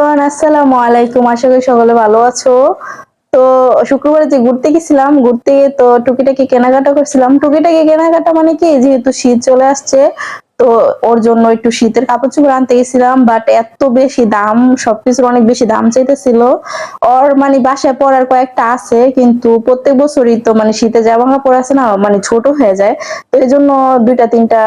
Everyone, আসসালামু আলাইকুম। আশা করি সকলে ভালো আছো। তো শুক্রবারে যে ঘুরতে গেছিলাম, ঘুরতে গিয়ে তো টুকিটাকি কেনাকাটা করছিলাম। টুকিটাকি কেনাকাটা মানে কি, যেহেতু শীত চলে আসছে, তো ওর জন্য একটু শীতের কাপড় চোপড় আনতে গেছিলাম বাট এত বেশি দাম, সবকিছুর অনেক বেশি দাম চাইতেছিল। ওর মানে বাসায় পরার কয়েকটা আছে, কিন্তু প্রত্যেক বছরই তো মানে শীতে জামা কাপড় আছে না মানে ছোট হয়ে যায়। তো এই জন্য দুইটা, তিনটা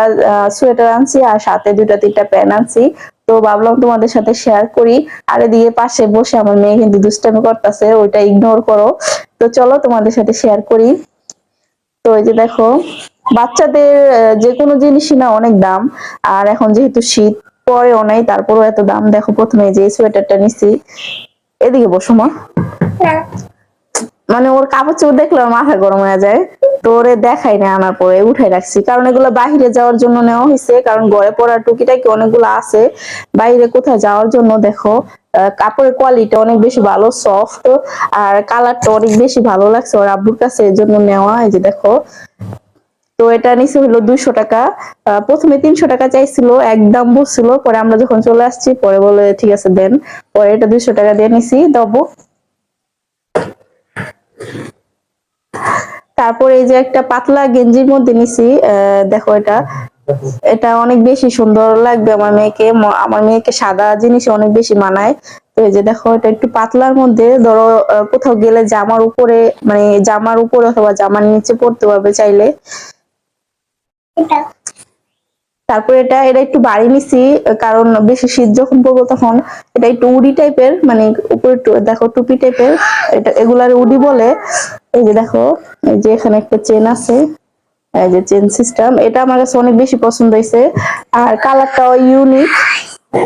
সোয়েটার আনছি আর সাথে দুইটা, তিনটা প্যান্ট আনছি। তো ভাবলাম তোমাদের সাথে শেয়ার করি। আর এদিকে পাশে বসে আমার মেয়ে কিন্তু দুষ্টামি করতেছে ওইটা ইগনোর করো। তো চলো তোমাদের সাথে শেয়ার করি। তো এই যে দেখো বাচ্চাদের যে কোনো জিনিসই না অনেক দাম। আর এখন যেহেতু শীত পরেও নাই তারপরেও এত দাম। দেখো প্রথমে যে সোয়েটারটা নিছি। এদিকে বসো মা। মানে ওর কাপড় চোপড় দেখলে মাথা গরম হয়ে যায়। তো ওরে দেখাই না আনার পরে, উঠাই রাখছি। কারণ এগুলো বাইরে যাওয়ার জন্য নেওয়া হয়েছে কারণ ঘরে পড়ার টুকিটাকি অনেকগুলো আছে। বাইরে কোথায় যাওয়ার জন্য দেখো কাপড়ের কোয়ালিটি অনেক বেশি ভালো সফট আর কালারটা অনেক বেশি ভালো লাগছে ওর আব্বুর কাছে এর জন্য নেওয়া এই যে দেখো। তো এটা নিচে হলো দুইশো টাকা। প্রথমে তিনশো টাকা চাইছিল একদম বসছিল পরে আমরা যখন চলে আসছি, পরে বলে, ঠিক আছে, দেন। পরে এটা দুইশো টাকা দিয়ে নিছি, দেবো। তারপরে এই যে একটা পাতলা গেঞ্জির মধ্যে নিছি দেখো এটা। এটা অনেক বেশি সুন্দর লাগবে আমার মেয়েকে। আমার মেয়েকে সাদা জিনিস অনেক বেশি মানায়। তো এই যে দেখো, এটা একটু পাতলার মধ্যে। ধরো কোথাও গেলে জামার উপরে মানে জামার উপরে অথবা জামার নিচে পড়তে পারবে চাইলে। তারপরে এটা এটা একটু বাড়ি নিছি, কারণ বেশি শীত যখন পড়ব তখন এটা একটু উডি টাইপের মানে উপরে দেখো টুপি টাইপের, এটা এগুলার উডি বলে। এই যে দেখো, এই যে এখানে একটা চেন আছে, এই যে চেন সিস্টেম এটা আমার কাছে অনেক বেশি পছন্দ হয়েছে। আর কালারটাও ইউনিক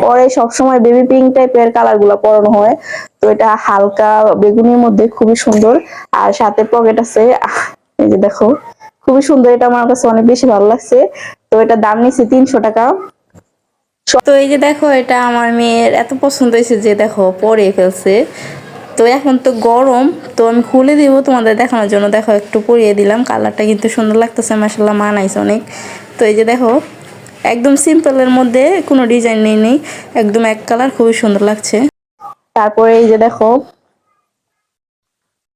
পরে সবসময় বেবি পিঙ্ক টাইপের কালারগুলা পরানো হয়। তো এটা হালকা বেগুনির মধ্যে খুবই সুন্দর, আর সাথে পকেট আছে এই যে দেখো। খুবই সুন্দর এটা আমার কাছে অনেক বেশি ভালো লাগছে। তো এটা দাম নিচ্ছে তিনশো টাকা। তো এই যে দেখো এটা আমার মেয়ের এত পছন্দ হয়েছে যে দেখো পরে ফেলছে। তো এখন তো গরম তো আমি খুলে দিব তোমাদের দেখানোর জন্য। দেখো একটু পরিয়ে দিলাম কালারটা কিন্তু সুন্দর লাগতেছে মাসাল্লাহ মানাইছে অনেক। তো এই যে দেখো একদম সিম্পলের মধ্যে কোনো ডিজাইন নেই নেই। একদম এক কালার খুবই সুন্দর লাগছে। তারপরে এই যে দেখো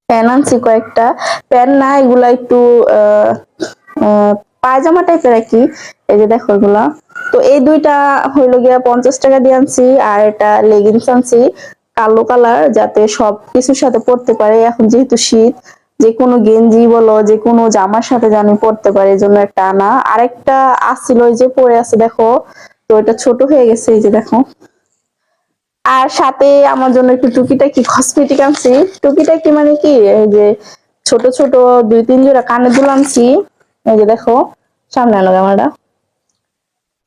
প্যান আনছি কয়েকটা। প্যান না এগুলা একটু আহ, পায়জামা টাইপের আর কি। এই যে দেখো এগুলা। তো এই দুইটা হইল গিয়া পঞ্চাশ টাকা দিয়ে আনছি, আর এটা লেগিংস আনছি। কালো কালার যাতে সব কিছুর সাথে পরতে পারে। এখন যেহেতু শীত, যে কোনো গেঞ্জি বলো, যে কোনো জামার সাথে জানি পরতে পারে, এই জন্য একটা আনা। আরেকটা আসছিল ওই যে পরে আছে, দেখো। তো এটা ছোট হয়ে গেছে, এই যে দেখো। আর সাথে আমার জন্য একটু টুকিটা টুকিটাকি কসমেটিক আনছি। টুকিটাকি মানে কি, এই যে ছোট ছোট দুই তিন জোড়া কানের দুল আনছি। এই যে দেখো, সামনে আনো ক্যামেরাটা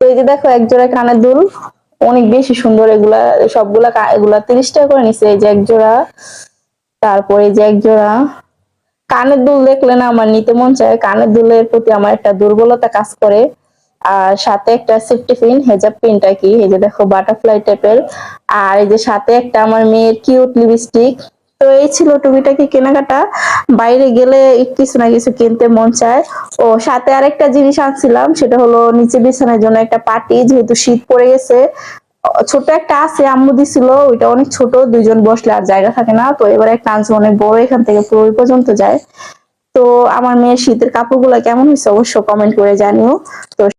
তো এই যে দেখো এক জোড়া কানের দুল, অনেক বেশি সুন্দর এগুলা, সবগুলা এগুলা তিরিশ টাকা করে নিছে। এই যে এক জোড়া তারপরে যে এক জোড়া কানের দুল দেখলে না আমার নিতে মন চায়। কানের দুলের প্রতি আমার একটা দুর্বলতা কাজ করে। আর সাথে একটা সেফটি পিন, হেজাব পিনটা কি? এই যে দেখো, বাটারফ্লাই টাইপের। আর এই যে সাথে একটা আমার মেয়ের কিউট লিপস্টিক। তো এই ছিল টুকিটাকি কেনাকাটা। বাইরে গেলে কিছু না কিছু কিনতে মন চায়। ও, সাথে আরেকটা জিনিস আনছিলাম, সেটা হলো নিচে বিছানার জন্য একটা পাটি, যেহেতু শীত পড়ে গেছে। ছোট একটা আছে, আম্মু দিছিল, ওইটা অনেক ছোট, দুইজন বসলে আর জায়গা থাকে না। তো এবার একটা আনছে, অনেক বড়, এখান থেকে পুরো পর্যন্ত যায়। তো আমার মেয়ের শীতের কাপড়গুলো কেমন হয়েছে অবশ্য কমেন্ট করে জানিও। তো